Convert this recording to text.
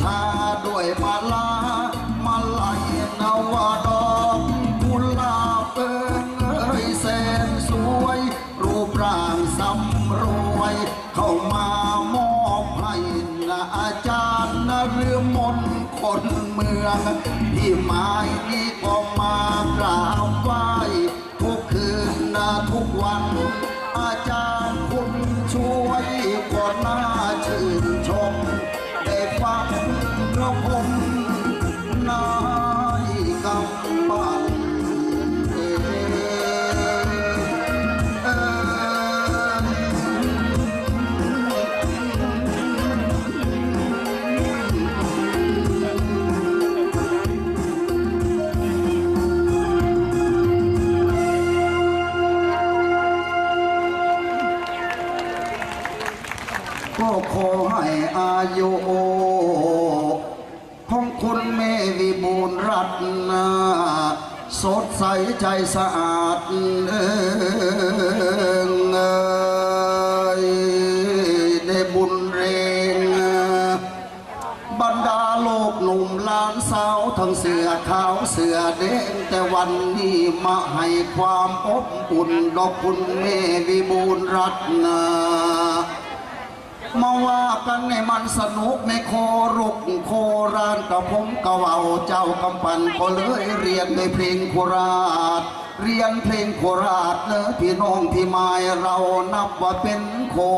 ชาด้วยมาลามาลายนวดอกกุลาบเอิงเอ้ยแสนสวย รูปร่างสำรวย เข้ามามอบให้นะอาจารย์นเรื่มนคนเมือง ที่หมายนี้ก็ ก็ขอให้อายุของคุณแม่วิบูลรัตนาสดใสใจสะอาดเอิงยได้บุญเรงบรรดาโลกหนุ่มล้านสาวทั้งเสือขาวเสือแดงแต่วันนี้มาให้ความอบอุ่นดอกคุณแม่วิบูลรัตนา มาว่ากันในมันสนุกในโครุกโครานกับผมกะเว่าเจ้ากำปันก็เลยเรียนในเพลงโคราช เรียนเพลงโคราชเนอะพี่น้องที่หมายเรานับว่าเป็นโค